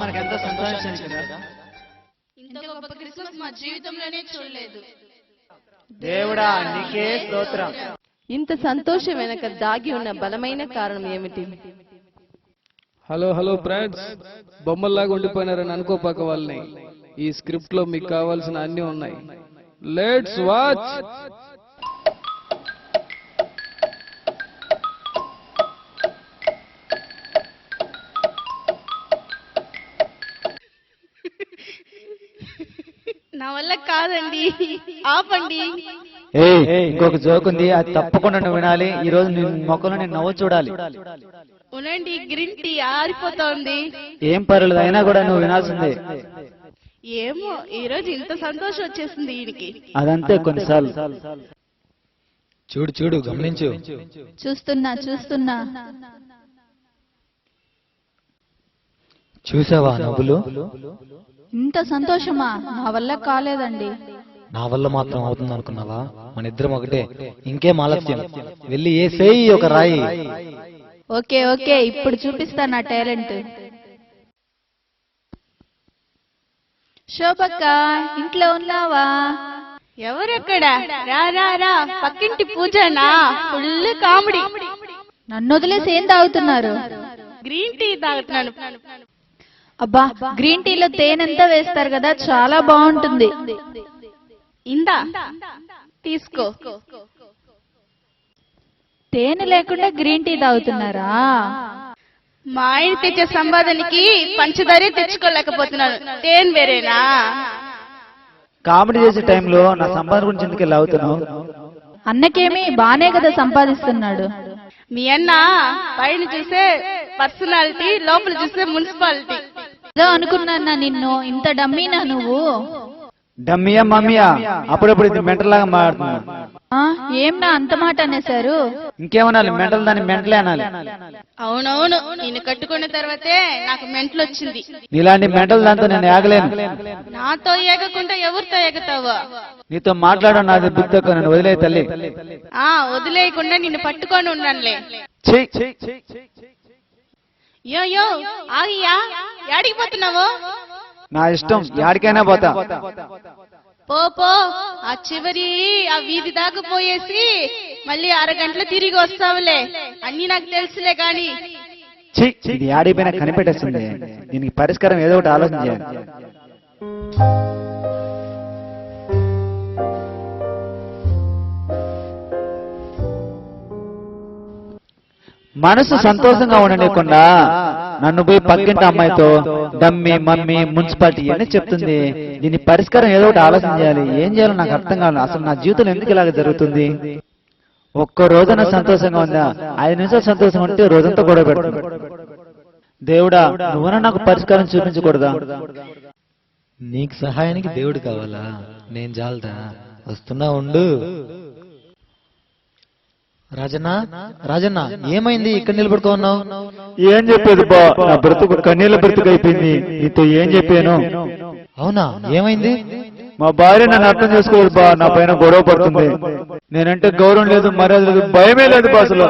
మనకు ఎంతో సంతోషించింది కదా ఇంత గొప్ప క్రిస్మస్ మా జీవితంలోనే చూడలేదు. దేవుడా నీకే స్తోత్రం. ఇంత సంతోషం వెనక దాగి ఉన్న బలమైన కారణం ఏమిటి? హలో హలో ఫ్రెండ్స్ బొమ్మల్లాగా ఉండిపోయినారని అనుకోపాక వాళ్ళని. ఈ స్క్రిప్ట్లో మీకు కావాల్సిన అన్ని ఉన్నాయి. లెట్స్ వాచ్ నా వల్ల కాదండి. ఆపండి. ఏయ్ ఇంకొక జోక్ ఉంది. అది తప్పకుండా నువ్వు వినాలి. ఈ రోజు నీ మొక్కలో నేను నవ్వు చూడాలి. ఉనండి గ్రీన్ టీ ఆరిపోతోంది. ఏం పర్లేదు అయినా కూడా నువ్వు వినాల్సిందే. ఏమో ఈ రోజు ఇంత సంతోషం వచ్చేసింది ఈయనకి. అదంతే కొన్నిసార్లు. చూడు చూడు గమనించు. చూస్తున్నా చూస్తున్నా. చూసావా నవ్వులు? ఇంత సంతోషమా? నా వల్ల కాలేదండి. నా వల్ల మాత్రం అవుతుంది అనుకున్నావా? మన ఇద్దరం ఒకటే. ఇంకేం ఆలస్యం? వెళ్ళి ఏ సేయి ఒక రాయి. Okay okay. ఇప్పుడు చూపిస్తా నా టాలెంట్. శోభక్క ఇంట్లో ఉన్నావా? ఎవరక్కడ? రా రా రా. పక్కింటి పూజనా? Full comedy. నన్ను వదిలేసి ఏం తాగుతున్నారు? గ్రీన్ టీ తాగుతున్నాను. అబ్బా గ్రీన్ టీలో తేనెంతా వేస్తారు కదా చాలా బాగుంటుంది. ఇందా? తీసుకో. తేనె లేకుండా గ్రీన్ టీ తాగుతున్నారా? మా ఆయన తెచ్చే సంపాదనకి పంచదారే తెచ్చుకోలేకపోతున్నాను. తేన్ వేరేనా? కామెడీ చేసే టైంలో నా సంపాదన గురించి ఎందుకు ఇలా అవుతున్నావు? అన్నకేమి బానే కదా సంపాదిస్తున్నాడు. మీ అన్న పైన చూసే పర్సనాలిటీ లోపల చూసే మున్సిపాలిటీ. ఏదో అనుకున్నా నిన్ను? ఇంత డమ్మీనా నువ్వు? డమ్మియా మమ్మీయా అప్పుడప్పుడు ఇది మెంటల్ లాగా మారుతున్నా ఆ? ఏం నా అంత మాట అనేశారు? ఇంకేమనాలి? మెంటల్ దాన్ని మెంటలే అనాలి. అవునవును. నేను కట్టుకున్న తర్వాతే నాకు మెంటలు వచ్చింది నీలాంటి మెంటల్ దాంతో నేను ఆగలేను నాతో ఏగకుండా ఎవరితో ఏగుతావో? నీతో మాట్లాడడం నాది బుద్ధి తక్కువ నన్ను వదిలే తల్లి. ఆ వదిలేయకుండా నిన్ను పట్టుకొని ఉన్నానులే ఛీ! యో యో ఆగియా? యాడికి పోతున్నావు? నా ఇష్టం యాడికైనా పోతా. పో పో. ఆ చివరి ఆ వీధి దాకా పోయేసి మళ్ళీ అరగంటలో తిరిగి వస్తావులే. అన్ని నాకు తెలుసులే గాని ఛీ! ఇది యాడిపోయినా కనిపెట్టేస్తుంది దీనికి పరిష్కారం ఏదో ఒకటి ఆలోచన మనసు సంతోషంగా ఉండలేకుండా నన్ను పోయి పక్కింటి అమ్మాయితో డమ్మి మమ్మీ మున్సిపాలిటీ అని చెప్తుంది. దీని పరిష్కారం ఏదో ఒకటి ఆలోచన చేయాలి. ఏం చేయాలో నాకు అర్థం కావాలి అసలు నా జీవితంలో ఎందుకు ఇలాగ జరుగుతుంది? ఒక్క రోజున సంతోషంగా ఉందా? ఐదు నిమిషాలు సంతోషంగా ఉంటే రోజంతా గొడవ పెడుతుంది. దేవుడా నువ్వన నాకు పరిష్కారం చూపించకూడదా? నీకు సహాయానికి దేవుడు కావాలా? నేను జాలదా? వస్తున్నా ఉండు. రాజన్న రాజన్న ఏమైంది? ఇక్కడ నిలబడుకో ఉన్నావు? ఏం చెప్పేది బా? నా బ్రతుకు కన్నీళ్ళ బ్రతుకు అయిపోయింది. నీతో ఏం చెప్పాను? అవునా? ఏమైంది? మా భార్య నన్ను అర్థం చేసుకోలేదు బా. నా పైన గొడవ పడుతుంది. నేనంటే గౌరవం లేదు మర్యాద లేదు భయమే లేదు బా అసలు.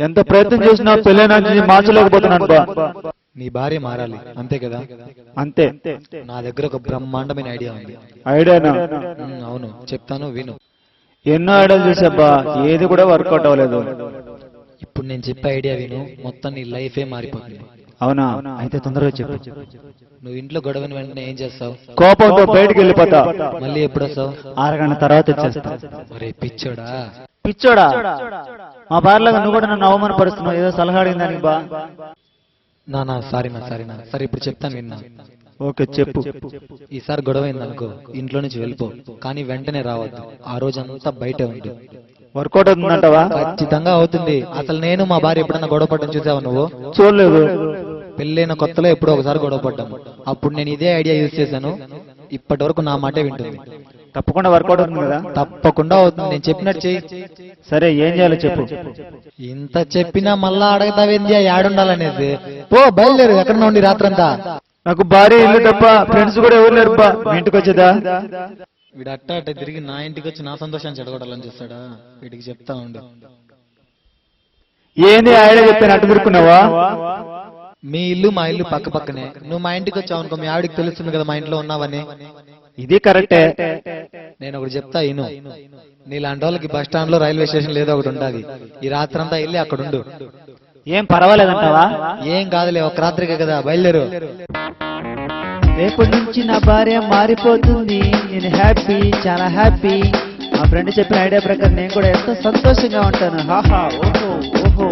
ఎంత ప్రయత్నం చేసినా పెళ్ళైనా మార్చలేకపోతున్నాను బా. నీ భార్య మారాలి. అంతే కదా? అంతే. నా దగ్గర ఒక బ్రహ్మాండమైన ఐడియా ఉంది. ఐడియానా? ఉమ్, అవును. చెప్తాను విను. ఎన్నో ఐడియాలు చూసాబ్బా ఏది కూడా వర్కౌట్ అవ్వలేదు. ఇప్పుడు నేను చెప్పే ఐడియా విను మొత్తం నీ లైఫే మారిపోతుంది. అవునా? అయితే తొందరగా చెప్పు. నువ్వు ఇంట్లో గొడవని వెంటనే ఏం చేస్తావు? కోపంతో బయటికి వెళ్ళిపోతా. మళ్ళీ ఎప్పుడు వస్తావు? అరగంట తర్వాత వచ్చేస్తా. ఒరే పిచ్చోడా? పిచ్చోడా? మా భార్యలాగా నువ్వు కూడా నన్ను అవమానపరుస్తున్నావు. ఏదో సలహా అడిగిన దానికి బా. నా నా సారీ నా సారీ నా. సరే ఇప్పుడు చెప్తాను విన్నా. ఓకే చెప్పు. ఈసారి గొడవ అయిందనుకో ఇంట్లో నుంచి వెళ్ళిపో కానీ వెంటనే రావద్దు. ఆ రోజంతా బయటే ఉండు. వర్కౌట్ అవుతుందంటావా? ఖచ్చితంగా అవుతుంది. అసలు నేను మా భార్య ఎప్పుడన్నా గొడవ పడ్డం చూసావా నువ్వు? చూడలేదు. పెళ్ళైన కొత్తలో ఎప్పుడో ఒకసారి గొడవ పడ్డాము. అప్పుడు నేను ఇదే ఐడియా యూజ్ చేశాను. ఇప్పటి వరకు నా మాటే వింటుంది. తప్పకుండా వర్కౌట్ అవుతుంది కదా? తప్పకుండా అవుతుంది. నేను చెప్పినట్టు చెయ్యి. సరే ఏం చేయాలో చెప్పు. ఇంత చెప్పినా మళ్ళా అడగతావేంది? యాడుండాలనేది. పో బయలుదేరు. ఎక్కడ నుండి రాత్రంతా. నాకు భార్య ఇల్లు తప్ప ఫ్రెండ్స్ కూడా ఎవరు లేరు బా. మీ ఇంటికి వచ్చేదా? వీడు అట్ట అట్ట తిరిగి నా ఇంటికి వచ్చి నా సంతోషాన్ని చెడగొట్టాలని చూస్తాడా? వీడికి చెప్తా ఉండు. ఏంది ఐడియా చెప్పాను అటు తిరుక్కున్నావా? మీ ఇల్లు మా ఇల్లు పక్క పక్కనే. నువ్వు మా ఇంటికి వచ్చావు అనుకో మీ ఆవిడకి తెలుస్తుంది కదా మా ఇంట్లో ఉన్నావని. ఇది కరెక్టే. నేను ఒకటి చెప్తా ఇను. నీలాంటి వాళ్ళకి బస్ స్టాండ్లో రైల్వే స్టేషన్ లేదో ఒకటి ఉండాలి. ఈ రాత్రంతా వెళ్ళి అక్కడ ఉండు. ఏం పర్వాలేదంటావా ఏం కాదులే ఒక రాత్రికే కదా బయలుదేరు రేపటి నుంచి నా భార్య మారిపోతుంది నేను హ్యాపీ చాలా హ్యాపీ మా ఫ్రెండ్ చెప్పిన ఐడియా ప్రకారం నేను కూడా ఎంతో సంతోషంగా ఉంటాను హాహా ఓహో ఓహో.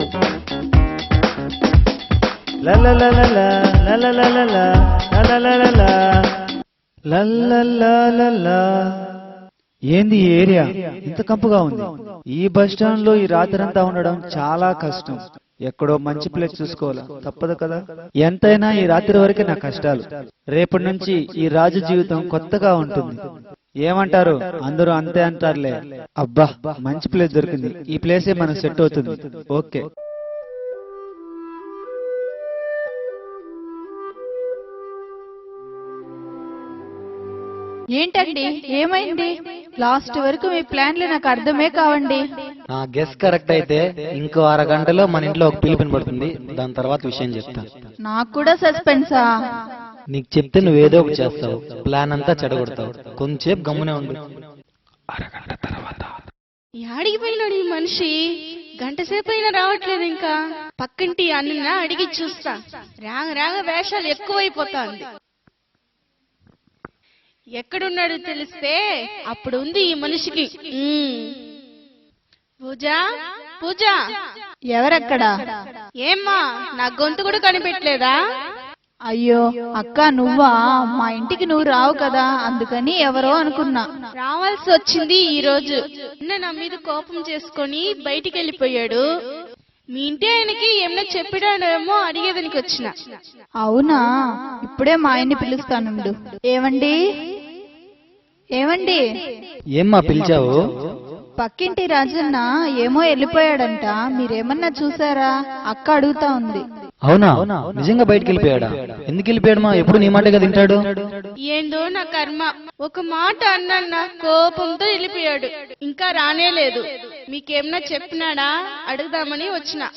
ఏంది ఏరియా ఇంత కంపుగా ఉంది ఈ బస్ స్టాండ్లో ఈ రాత్రంతా ఉండడం చాలా కష్టం ఎక్కడో మంచి ప్లేస్ చూసుకోవాలా? తప్పదు కదా? ఎంతైనా ఈ రాత్రి వరకే నా కష్టాలు. రేపటి నుంచి ఈ రాజు జీవితం కొత్తగా ఉంటుంది. ఏమంటారు? అందరూ అంతే అంటారులే. అబ్బా మంచి ప్లేస్ దొరికింది. ఈ ప్లేసే మనకు సెట్ అవుతుంది. ఓకే. ఏంటండి? ఏమైంది? లాస్ట్ వరకు మీ ప్లాన్లు నాకు అర్థమే కావండి. నా గెస్ కరెక్ట్ అయితే ఇంకో అరగంటలో మన ఇంట్లో ఒక పిలుపుని పడుతుంది. దాని తర్వాత విషయం చెప్తా. నాకు కూడా సస్పెన్సా నీకు చెప్తే నువ్వేదో ఒకటి చేస్తావు. ప్లాన్ అంతా చెడగొడతావు. కొంచెంసేపు గమ్మునే ఉండు. యాడికి పోయినాడు ఈ మనిషి. గంట సేపు అయినా రావట్లేదు ఇంకా. పక్కింటి అన్న అడిగి చూస్తా. రాగ రాగ వేషాలు ఎక్కువైపోతాంది. ఎక్కడున్నాడు తెలిస్తే అప్పుడు ఉంది ఈ మనిషికి. పూజ పూజ. ఎవరక్కడ? ఏమ్మా నా గొంతు కూడా కనిపెట్టలేదా? అయ్యో అక్క నువ్వా? మా ఇంటికి నువ్వు రావు కదా అందుకని ఎవరో అనుకున్నా. రావాల్సి వచ్చింది ఈ రోజు. నిన్న నా మీద కోపం చేసుకొని బయటికి వెళ్ళిపోయాడు మీ ఇంటి ఆయనకి ఏమన్నా చెప్పాడేమో అడిగేదానికి వచ్చిన. అవునా? ఇప్పుడే మా ఆయన్ని పిలుస్తానుండు ఏమండి? ఏమండి? ఏమ్మా పిలిచావు? పక్కింటి రాజన్న ఏమో వెళ్ళిపోయాడంట. మీరేమన్నా చూసారా? అక్క అడుగుతా ఉంది. అవునా? నిజంగా బయటికి వెళ్ళిపోయాడా? ఎందుకు వెళ్ళిపోయాడు ఎప్పుడు నీ మాట కదా తింటాడు? ఏందో నా కర్మ. ఒక మాట అన్న కోపంతో వెళ్ళిపోయాడు. ఇంకా రానే లేదు మీకేమన్నా చెప్పినాడా? అడుగుదామని వచ్చిన.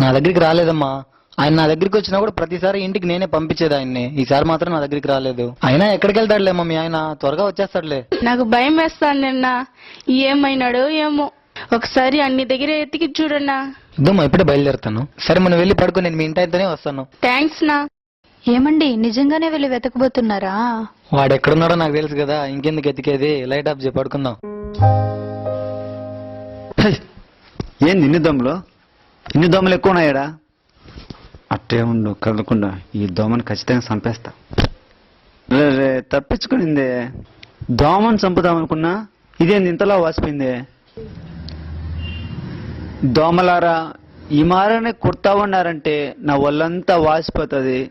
నా దగ్గరికి రాలేదమ్మా. ఆయన నా దగ్గరికి వచ్చినా కూడా ప్రతిసారి ఇంటికి నేనే పంపించేది ఆయన్ని. ఈసారి మాత్రం నా దగ్గరికి రాలేదు. అయినా ఎక్కడికి వెళ్తాడులే మమ్మీ ఆయన? త్వరగా వచ్చేస్తాడులే. నాకు భయం వేస్తాను నిన్న ఏమైనాడో ఏమో. ఒకసారి అన్ని దగ్గర ఎత్తికి చూడన్నా. ఇద్దమ్మా ఇప్పుడే బయలుదేరుతాను. సరే మనం వెళ్ళి పడుకో నేను మీ ఇంటి అయితేనే వస్తాను. థ్యాంక్స్ నా. ఏమండి నిజంగానే వెళ్ళి వెతకబోతున్నారా? వాడు ఎక్కడున్నాడో నాకు తెలుసు కదా ఇంకెందుకు ఎతికేది? లైట్ ఆఫ్ చేసి పడుకుందాం. ఏంది ఇన్ని దోమలు ఇన్ని దోమలు ఎక్కువ ఉన్నాయడా? అట్టే ఉండు కదలకుండా. ఈ దోమని ఖచ్చితంగా చంపేస్తా. రే రే తప్పించుకునిందే. దోమని చంపుదామనుకున్నా ఇదేంది ఇంతలా వాసిపోయింది? దోమలారా ఈ మారనే కుర్తా ఉన్నారంటే నా ఒళ్ళంతా వాసిపోతుంది.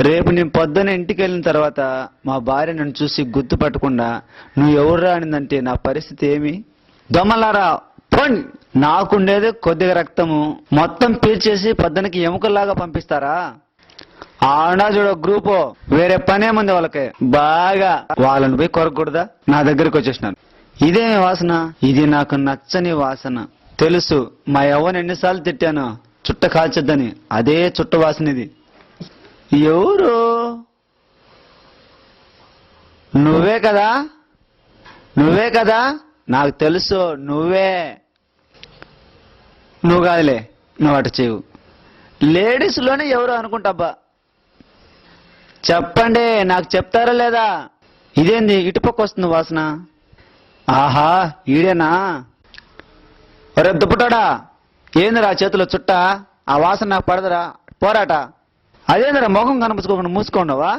రేపు నేను పొద్దున ఇంటికి వెళ్ళిన తర్వాత మా భార్య నన్ను చూసి గుర్తుపట్టకుండా నువ్వు ఎవరు రానిందంటే నా పరిస్థితి ఏమి? దోమలారా పోండి. నాకుండేది కొద్దిగా రక్తము. మొత్తం పీల్చేసి పొద్దునకి ఎముకల్లాగా పంపిస్తారా? ఆడా చూడ గ్రూపు. వేరే పనేముంది వాళ్ళకి. బాగా. వాళ్ళని పోయి కొరకూడదా? నా దగ్గరికి వచ్చేసినారు. ఇదేమి వాసన? ఇది నాకు నచ్చని వాసన. తెలుసు మా యవ్వని ఎన్నిసార్లు తిట్టాను. చుట్ట కాల్చొద్దని. అదే చుట్ట వాసన ఇది. ఎవరు? నువ్వే కదా? నువ్వే కదా? నాకు తెలుసు నువ్వే. నువ్వు కాదులే నువ్వు అటు చేయవు లేడీస్లోనే ఎవరు అనుకుంటాబ్బా? చెప్పండి నాకు చెప్తారా లేదా? ఇదేంది ఇటుపక్క వస్తుంది వాసన? ఆహా ఈడేనా? ఒరే దుప్పటాడా ఏందిరా చేతిలో చుట్ట? ఆ వాసన నాకు పడదురా పోరాట. అదేందిరా ముఖం కనిపించుకోకుండా మూసుకోండవా?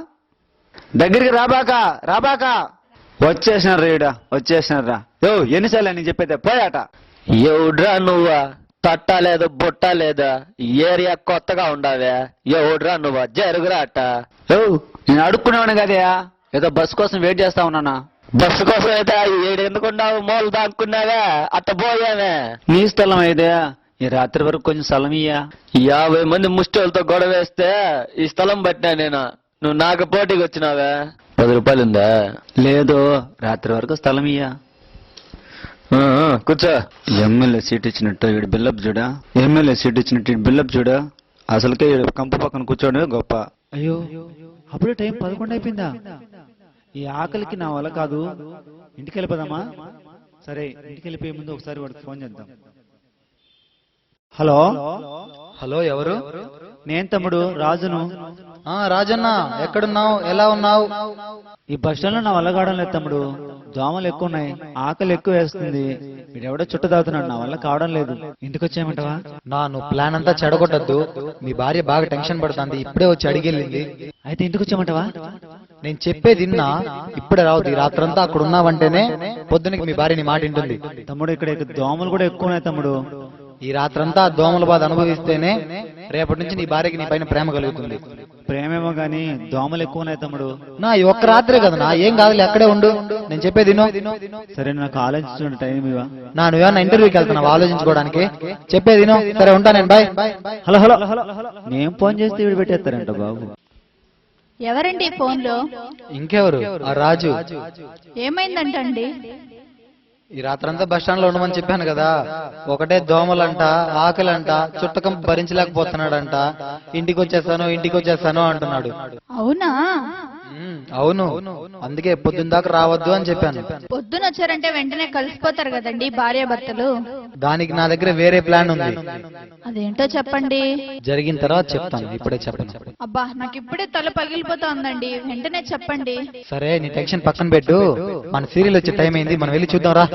దగ్గరికి రాబాక రాబాక. వచ్చేసినారు రీడా వచ్చేసినారా యో ఎన్నిసార్లు అని చెప్పేదే? పోయాట. ఎవడ్రా నువ్వా? తట్ట లేదు బుట్ట లేదా. ఏరియా కొత్తగా ఉండవే. ఎవడురా నువ్వు? జరుగురా అట్ట. నేను అడుక్కునేవాడిని కదయా ఏదో బస్ కోసం వెయిట్ చేస్తా ఉన్నానా? బస్సు కోసం అయితే ఏడెందుకున్నావు మూలు దాక్కున్నావా. అట్ట పోయావే. నీ స్థలం అయితే ఈ రాత్రి వరకు కొంచెం స్థలం ఇయ్యా. యాభై మంది ముష్టోళ్ళతో గొడవ వేస్తే ఈ స్థలం పట్టినా నేను. నువ్వు నాకు పోటీకి వచ్చినావే. పది రూపాయలు ఉందా లేదు. రాత్రి వరకు స్థలం ఇయ్యా. కూర్చో. ఎమ్మెల్యే సీట్ ఇచ్చినట్టు వీడు బిల్లప్ చూడా? ఎమ్మెల్యే సీట్ ఇచ్చినట్టు వీడు బిల్లప్ చూడా? అసలుకే ఈడ కంపు పక్కన కూర్చోవడమే గొప్ప. అయ్యో అప్పుడే టైం పదకొండు అయిపోయిందా? ఈ ఆకలికి నా వల్ల కాదు. ఇంటికి వెళ్ళిపోదామా సరే ఇంటికి వెళ్ళిపోయే ముందు ఒకసారి వాడికి ఫోన్ చేద్దాం. హలో? హలో ఎవరు? నేను తమ్ముడు రాజును. ఆ రాజన్న ఎక్కడున్నావు? ఎలా ఉన్నావు? ఈ బస్ స్టాండ్లో నా వల్ల కావడం లేదు తమ్ముడు. దోమలు ఎక్కువ ఉన్నాయి ఆకలి ఎక్కువ వేస్తుంది. వీడెవడో చుట్ట తాగుతున్నాడు నా వల్ల కావడం లేదు. ఇంటికి వచ్చేయమంటావా నా నువ్వు ప్లాన్ అంతా చెడగొట్టద్దు. మీ భార్య బాగా టెన్షన్ పడుతుంది ఇప్పుడే వచ్చి అడిగెళ్ళింది అయితే ఇంటికి వచ్చేయమంటావా నేను చెప్పేది విన్నా ఇప్పుడే రావద్దు ఈ రాత్రంతా అక్కడ ఉన్నావంటేనే పొద్దునకి మీ భార్య నీ మాట వింటుంది. తమ్ముడు ఇక్కడ ఇక్కడ దోమలు కూడా ఎక్కువ ఉన్నాయి తమ్ముడు. ఈ రాత్రంతా దోమల బాధ అనుభవిస్తేనే రేపటి నుంచి నీ భార్యకి నీ పైన ప్రేమ కలుగుతుంది. ప్రేమేమో గాని దోమలు ఎక్కువ ఉన్నాయి తమ్ముడు. నా ఈ ఒక్క రాత్రే కదా నా ఏం కాదులే అక్కడే ఉండు. నేను చెప్పేది విను. సరే నాకు ఆలోచించుండే టైం ఇవా నా నువ్వేమన్నా ఇంటర్వ్యూకి వెళ్తున్నావు? ఆలోచించుకోవడానికి. చెప్పేది విను. సరే ఉంటా నేను బాయ్. Hello hello. నేను ఫోన్ చేస్తే వీడు పెట్టేస్తారంట బాబు. ఎవరండి ఫోన్లో ఇంకెవరు? ఆ రాజు. ఏమైందంటండి? ఈ రాత్రంతా బస్ స్టాండ్లో ఉండమని చెప్పాను కదా. ఒకటే దోమలంట ఆకలంట చుట్టకం భరించలేకపోతున్నాడంట. ఇంటికి వచ్చేస్తాను ఇంటికి వచ్చేస్తాను అంటున్నాడు. అవునా? అవును. అందుకే పొద్దున్న దాకా రావద్దు అని చెప్పాను. పొద్దున వచ్చారంటే వెంటనే కలిసిపోతారు కదండి భార్యాభర్తలు. దానికి నా దగ్గర వేరే ప్లాన్ ఉంది. అదేంటో చెప్పండి. జరిగిన తర్వాత చెప్తాను ఇప్పుడే చెప్పను. అబ్బా నాకు ఇప్పుడే తల పగిలిపోతోందండి. వెంటనే చెప్పండి. సరే నీ టెన్షన్ పక్కన పెట్టు. మన సీరియల్ వచ్చే టైం అయింది మనం వెళ్ళి చూద్దాం రా.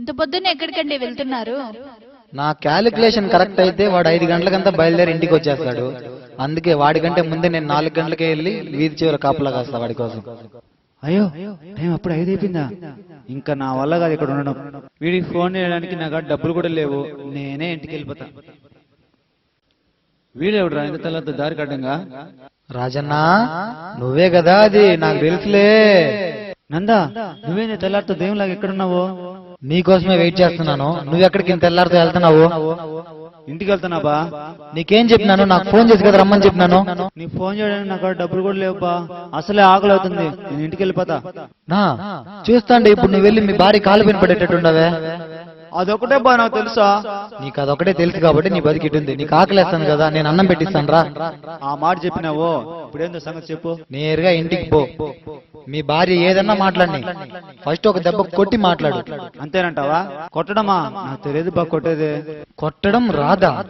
ఇంత పొద్దున్న ఎక్కడికండి వెళ్తున్నారు? నా క్యాలిక్యులేషన్ కరెక్ట్ అయితే వాడు ఐదు గంటలకంతా బయలుదేరి ఇంటికి వచ్చేస్తాడు. అందుకే వాడికంటే ముందే నేను నాలుగు గంటలకే వెళ్ళి వీధి చివర కాపలా కాస్తా వాడి కోసం. అయ్యో టైం అప్పుడు ఐదు అయిపోయిందా? ఇంకా నా వల్ల కాదు ఇక్కడ ఉండడం. వీడికి ఫోన్ చేయడానికి నా కాడ డబ్బులు కూడా లేవు. నేనే ఇంటికి వెళ్ళిపోతా. వీడెవడురా? ఇంత తెల్లతో దారి కడ్డంగా రాజన్న నువ్వే కదా అది నాకు తెలుసులే. నందా నువ్వేంది తెల్లారితో దేవులాగా ఎక్కడున్నావు? నీకోసమే వెయిట్ చేస్తున్నాను. నువ్వు ఎక్కడికి ఇంత తెల్లారితో వెళ్తున్నావు? ఇంటికి వెళ్తున్నా బా నీకేం చెప్పినాను? నాకు ఫోన్ చేసి కదా రమ్మని చెప్పినాను. నీకు ఫోన్ చేయడానికి నా కాడ డబ్బులు కూడా లేవు బా అసలే ఆకలి అవుతుంది. నేను ఇంటికి వెళ్ళిపోతా నా చూస్తాండి ఇప్పుడు నువ్వు వెళ్ళి మీ భార్య కాలు పైన పడేటట్టుండవే అదొకటే బా నాకు తెలుసా? నీకు అదొకటే తెలుసు కాబట్టి నీ బతికిట్టుంది నీకు ఆకలేస్తాను కదా నేను అన్నం పెట్టిస్తాను రా. ఆ మాట చెప్పినావు? ఇప్పుడేందో సంగతి చెప్పు. నేరుగా ఇంటికి పో. మీ భార్య ఏదన్నా మాట్లాడి. ఫస్ట్ ఒక దెబ్బ కొట్టి మాట్లాడు. అంతేనంటావా? కొట్టడమా? నాకు తెలియదు బా కొట్టేది. కొట్టడం రాదా?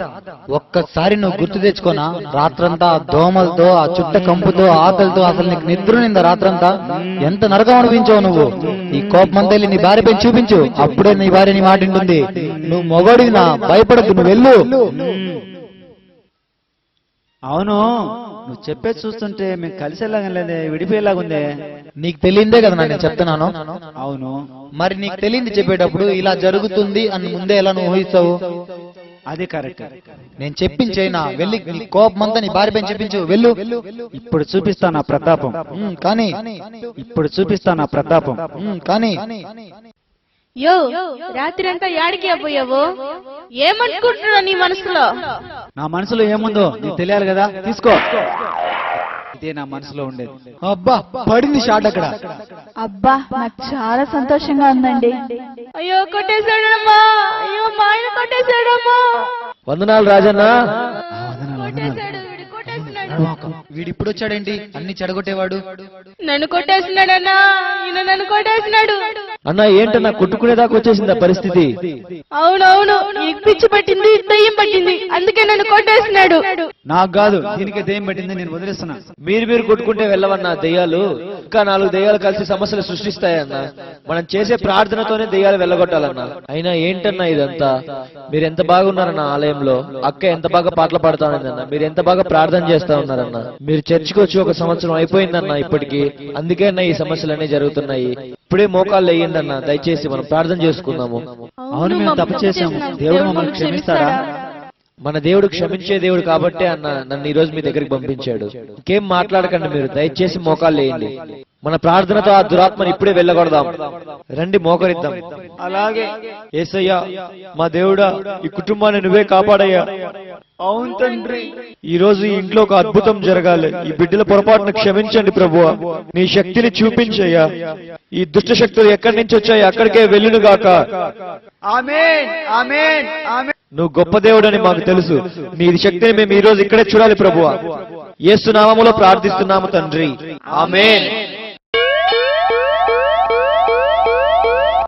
ఒక్కసారి నువ్వు గుర్తు తెచ్చుకోనా? రాత్రంతా దోమలతో ఆ చుట్ట కంపుతో ఆకలితో అసలు నీకు నిద్ర నిందా రాత్రంతా? ఎంత నరకం అనిపించావు నువ్వు? ఈ కోపమంతా నీ భార్య పైన చూపించు. అప్పుడే నీ భార్య నీ మాట వింటుంది. నువ్వు మొగడివి నా భయపడద్దు నువ్వు వెళ్ళు. అవును. నువ్వు చెప్పేది చూస్తుంటే మేము కలిసేలాగా లేదే విడిపోయేలాగుందే. నీకు తెలియందే కదా నేను చెప్తున్నాను. అవును. మరి నీకు తెలియంది చెప్పేటప్పుడు ఇలా జరుగుతుంది అని ముందే ఎలా నువ్వు ఊహిస్తావు? అది కరెక్ట్. నేను చెప్పించేనా వెళ్ళి నీ కోపమంతా నీ భార్య చెప్పించు వెళ్ళు. ఇప్పుడు చూపిస్తా నా ప్రతాపం కానీ ఇప్పుడు చూపిస్తా నా ప్రతాపం కానీ యో రాత్రి అంతా యాడికి పోయావు? ఏమనుకుంటున్నావు నీ మనసులో? నా మనసులో ఏముందో నీకు తెలియాలి కదా? తీసుకో. ఇదే నా మనసులో ఉండేది. అబ్బా పడింది షాట్ అక్కడ. అబ్బా నాకు చాలా సంతోషంగా ఉందండి. అయ్యో కొట్టేశాడమ్మా. అయ్యో మా ఆయన కొట్టేశాడమ్మా. వందనాలు రాజన్న. కొట్టేశాడు వీడు కొట్టేస్తున్నాడు. వీడు ఇప్పుడు వచ్చాడేంటి? అన్ని చెడగొట్టేవాడు. నన్ను కొట్టేస్తున్నాడన్నా. ఈయన నన్ను కొట్టేస్తున్నాడు. అన్న ఏంటన్నా కొట్టుకునేదాకా వచ్చేసిందా పరిస్థితి? అవునవును పిచ్చి పట్టింది దయ్యం పట్టింది. అందుకే నన్ను కొట్టేస్తున్నాడు నాకు కాదు దీనికి దేం పెట్టింది నేను వదిలేస్తున్నా. మీరు మీరు కొట్టుకుంటే వెళ్ళవన్నా దెయ్యాలు? ఇంకా నాలుగు దెయ్యాలు కలిసి సమస్యలు సృష్టిస్తాయన్న. మనం చేసే ప్రార్థనతోనే దెయ్యాలు వెళ్ళగొట్టాలన్నా. అయినా ఏంటన్నా ఇదంతా? మీరు ఎంత బాగున్నారన్న ఆలయంలో? అక్క ఎంత బాగా పాటలు పాడుతా ఉందన్న మీరు ఎంత బాగా ప్రార్థన చేస్తా ఉన్నారన్న మీరు చర్చికి వచ్చి ఒక సంవత్సరం అయిపోయిందన్న ఇప్పటికి. అందుకే అన్న ఈ సమస్యలన్నీ జరుగుతున్నాయి. ఇప్పుడే మోకాళ్ళు అయ్యిందన్నా దయచేసి మనం ప్రార్థన చేసుకుందాము. అవును మేము తప్పు చేసాము దేవుడు మమ్మల్ని క్షమిస్తారా? మన దేవుడు క్షమించే దేవుడు కాబట్టే అన్న నన్ను ఈ రోజు మీ దగ్గరికి పంపించాడు. ఇంకేం మాట్లాడకండి మీరు దయచేసి మోకాళ్ళు వేయండి మన ప్రార్థనతో ఆ దురాత్మని ఇప్పుడే వెళ్ళగొడదాం. రండి మోకరిద్దాం. అలాగే. ఏసయ్యా మా దేవుడా ఈ కుటుంబాన్ని నువ్వే కాపాడయ్యా. అవును తండ్రి. ఈ రోజు ఈ ఇంట్లో ఒక అద్భుతం జరగాలి. ఈ బిడ్డల పొరపాటును క్షమించండి ప్రభువా. నీ శక్తిని చూపించయ్యా. ఈ దుష్ట శక్తులు ఎక్కడి నుంచి వచ్చాయి అక్కడికే వెళ్ళును గాక. ఆమేన్ ఆమేన్ ఆమేన్. నువ్వు గొప్ప దేవుడని మాకు తెలుసు. నీ శక్తిని మేము ఈ రోజు ఇక్కడే చూడాలి ప్రభువా. యేసు నామములో ప్రార్థిస్తున్నాము తండ్రి. ఆమేన్.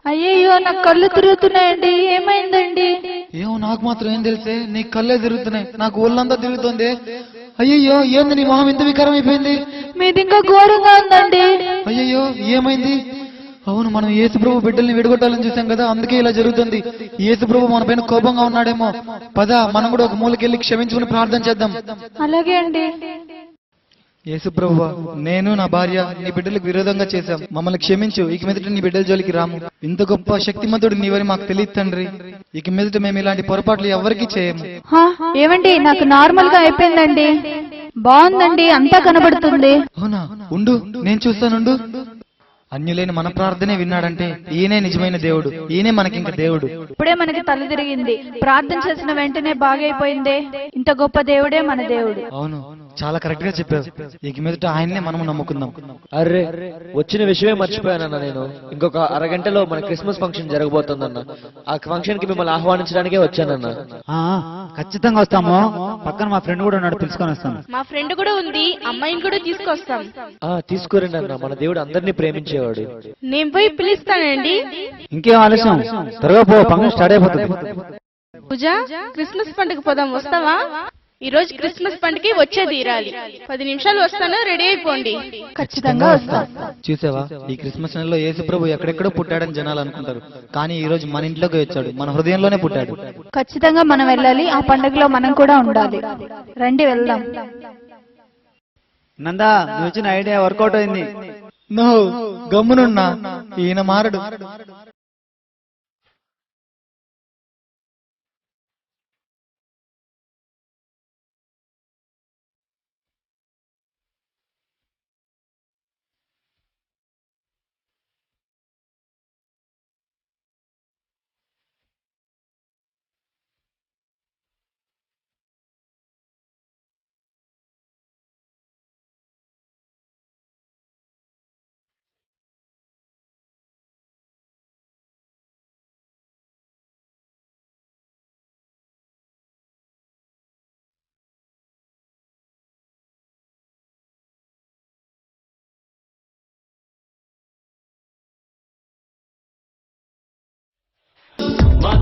అయ్యయ్యో నాకు కళ్ళు తిరుగుతున్నాయండి. ఏమైందండి? ఏమో నాకు మాత్రం ఏం తెలిసే? నీ కళ్ళే తిరుగుతున్నాయి. నాకు ఒళ్ళంతా తిరుగుతుంది. అయ్యయ్యో ఏంది నీ మొహం ఇంత వికారం అయిపోయింది మీది ఇంకా ఘోరంగా ఉందండి. అయ్యయ్యో ఏమైంది? అవును మనం యేసుప్రభు బిడ్డల్ని విడగొట్టాలని చూసాం కదా అందుకే ఇలా జరుగుతుంది. యేసుప్రభు మన పైన కోపంగా ఉన్నాడేమో. పద మనం కూడా ఒక మూలకెళ్ళి క్షమించుకుని ప్రార్థన చేద్దాం. అలాగే అండి. యేసుప్రభు నేను నా భార్య నీ బిడ్డలకు విరోధంగా చేశాం. మమ్మల్ని క్షమించు. ఇక మీదట నీ బిడ్డల జోలికి రాము. ఇంత గొప్ప శక్తిమంతుడు నీవని మాకు తెలియదు తండ్రి. ఇక మీదట మేము ఇలాంటి పొరపాట్లు ఎవరికీ చేయము. ఏమండి నాకు నార్మల్గా అయిపోయిందండి. బాగుందండి అంతా కనబడుతుంది. అవునా? ఉండు నేను చూస్తానుండు. అన్యులైన మన ప్రార్థనే విన్నాడంటే ఈయనే నిజమైన దేవుడు ఈయనే మనకింక దేవుడు. ఇప్పుడే మనకి తల తిరిగింది. ప్రార్థన చేసిన వెంటనే బాగైపోయిందే. ఇంత గొప్ప దేవుడే మన దేవుడు. అవును. చాలా కరెక్ట్గా చెప్పావు. ఇక మీదట ఆయన్నే మనం నమ్ముకుందాం. అర్రే వచ్చిన విషయమే మర్చిపోయానన్న నేను. ఇంకొక అరగంటలో మన క్రిస్మస్ ఫంక్షన్ జరగబోతుందన్న. ఆ ఫంక్షన్కి మిమ్మల్ని ఆహ్వానించడానికే వచ్చానన్న. ఆ, ఖచ్చితంగా వస్తాము. పక్కన మా ఫ్రెండ్ కూడా ఉన్నాడు పిలుచుకొని వస్తాను. మా ఫ్రెండ్ కూడా ఉంది అమ్మాయిని కూడా తీసుకొస్తాం. ఆ తీసుకురండి అన్న. మన దేవుడు అందరినీ ప్రేమించేవాడు. నేను పోయి పిలుస్తానండి. ఇంకేం ఆలస్యం? త్వరగా పో ఫంక్షన్ స్టార్ట్ అయిపోతుంది. పూజ క్రిస్మస్ పండుగ పోదాం వస్తావా? ఈ రోజు క్రిస్మస్ పండుగకి వచ్చే తీరాలి పది నిమిషాలు వస్తాను రెడీ అయిపోండి. ఖచ్చితంగా వస్తాం. చూసావా? ఈ క్రిస్మస్ నెలలో యేసు ప్రభు ఎక్కడెక్కడో పుట్టాడని జనాలు అనుకుంటారు. కానీ ఈ రోజు మన ఇంట్లోకి వచ్చాడు. మన హృదయంలోనే పుట్టాడు. ఖచ్చితంగా మనం వెళ్ళాలి. ఆ పండుగలో మనం కూడా ఉండాలి. రండి వెళ్దాం. నందా నువ్వు ఇచ్చిన ఐడియా వర్కౌట్ అయింది. నో గమ్మునున్నా. ఈయన మారడు.